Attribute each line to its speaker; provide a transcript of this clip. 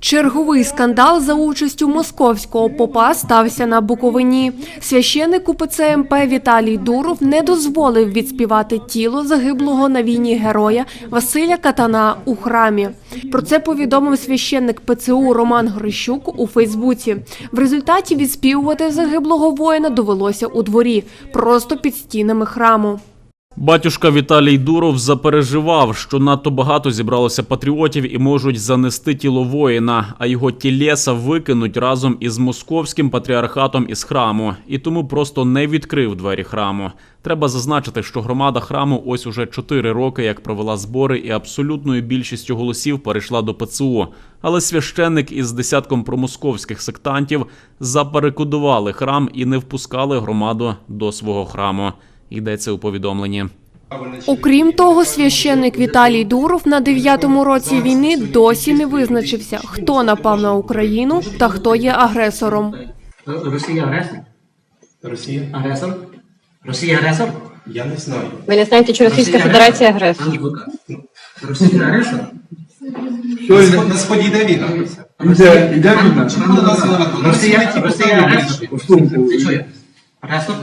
Speaker 1: Черговий скандал за участю московського попа стався на Буковині. Священник УПЦ МП Віталій Дуров не дозволив відспівати тіло загиблого на війні героя Василя Катана у храмі. Про це повідомив священник ПЦУ Роман Грищук у Фейсбуці. В результаті відспівувати загиблого воїна довелося у дворі, просто під стінами храму.
Speaker 2: Батюшка Віталій Дуров запереживав, що надто багато зібралося патріотів і можуть занести тіло воїна, а його тілеса викинуть разом із московським патріархатом із храму, і тому просто не відкрив двері храму. Треба зазначити, що громада храму ось уже чотири роки як провела збори і абсолютною більшістю голосів перейшла до ПЦУ. Але священник із десятком промосковських сектантів заперекодували храм і не впускали громаду до свого храму. Йдеться у повідомленні.
Speaker 1: Окрім того, священник Віталій Дуров на дев'ятому році війни досі не визначився, хто напав на Україну та хто є агресором.
Speaker 3: Росія агресор?
Speaker 4: Росія?
Speaker 3: Агресор? Росія агресор?
Speaker 4: Я не знаю.
Speaker 5: Ви не знаєте, чи Російська Федерація агресор?
Speaker 3: Росія агресор?
Speaker 4: На сході йде війна.
Speaker 6: Іде, війна.
Speaker 3: Росія, Росія агресор? Агресор?